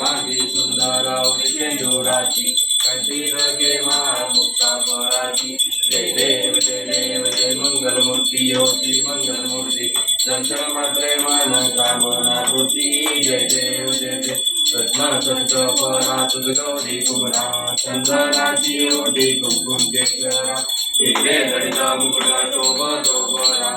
मागी सुंदर केंदुराची कंठी गे मुक्ता पराची जय देव जय देव जय मंगलमूर्ती मंगल हो मंगलमूर्ती दर्शन मात्रे मान कामना होती जय देव जय देव रत्न संत परा गौरी कुमरा चंद्राची ओटी कुंकुम केसरा हे घडता मुकुटा शोभा दोबरा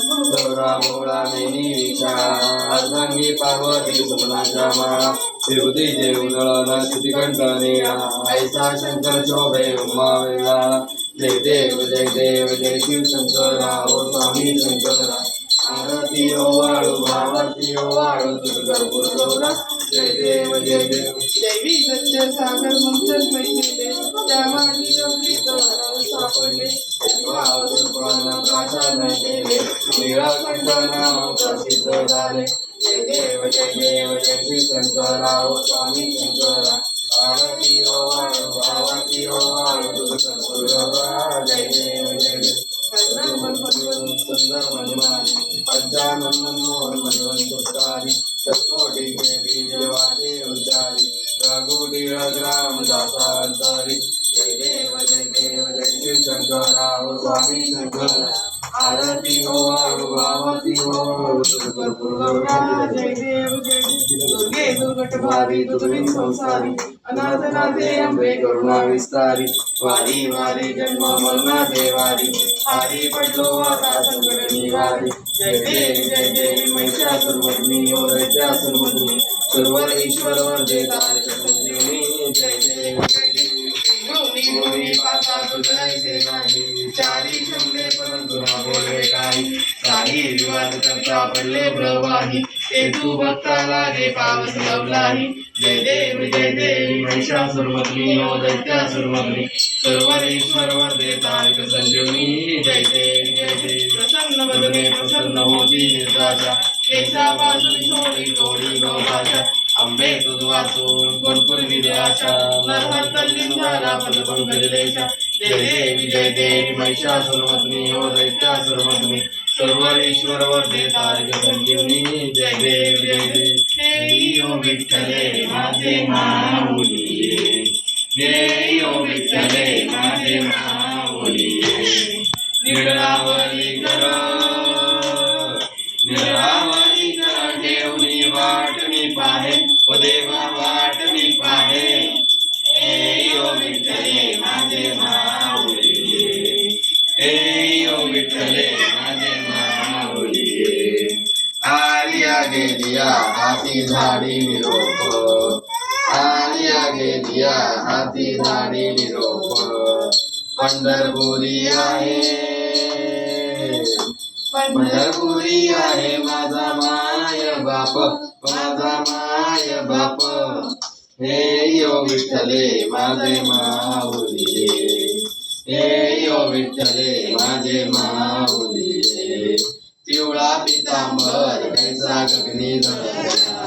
गौरामोळाने अर्धांगी पार्वती सुमनाच्या माळा शिवती जेवण श्रुतिकंठने ऐसा शंकर शोभे उमावेला जय देव जय देव जय शिव शंकरा ओ स्वामी शंकरा भारतीय वाळू भारतीय वाळू दुर्गा जय देव जय देव दैवी सत्य सागर मंत्र मैत्रिले त्यामानी योगी द्वारा सापडले कृपावसुपाना प्राचार्य केले निराखंड नाम प्रसिद्ध झाले जय देव जय देव जय श्री शंकराव स्वामी शंकरा भारती हो भारती हो जय देव जय देव सुंदर मनमान पद्मा मनमोहन मनवंत वीरा ग्राम दासांतारी जय देव जय देव जय श्री शंकराव स्वामी शंकर करुणा विस्तारी वारी वारी जन्म मरना देवारी हरी पटलो वाता शंकर निवारी जय देवी जय देवी महिषासुर मधुनी और सर्वर ईश्वर और देदार कोणी पाहता नाही परंतु बोलले काही विवाद करता पडले प्रवाही ते तू भक्ताला पावस लावलाही जय देव जय देव महिषासुरमग्नी ओ दैत्यासुरमग्नी सर्वरेश्वर तारक संजीवनी जय प्रसन्न होती అభిలాష నరమర్తలింగారా పలుకుం గజలేశ దేవి జయ దేవి మహిషాసురమతిని ఓ దైత్యాసురమతిని సర్వరీశ్వర వర్ధే తారక సంజీవని జయ దేవి జయ దేవి ఓ విఠలే మాతే మావులియే జయ ఓ విఠలే మాతే మావులియే నిడలావలి కర నిడలావలి కర దేవుని వాటిని పాహే ఓ దేవా आगे दिया हाथी धाड़ी निरोपो हानी आगे दिया हाथी धाड़ी निरोपो पंढरपुरी आहे पंढरपुरी आहे माझा माय बाप माझा माय बाप हे यो विठ्ठले माझे माऊली हे यो विठ्ठले माझे माऊली drop da mãe, pensa que eu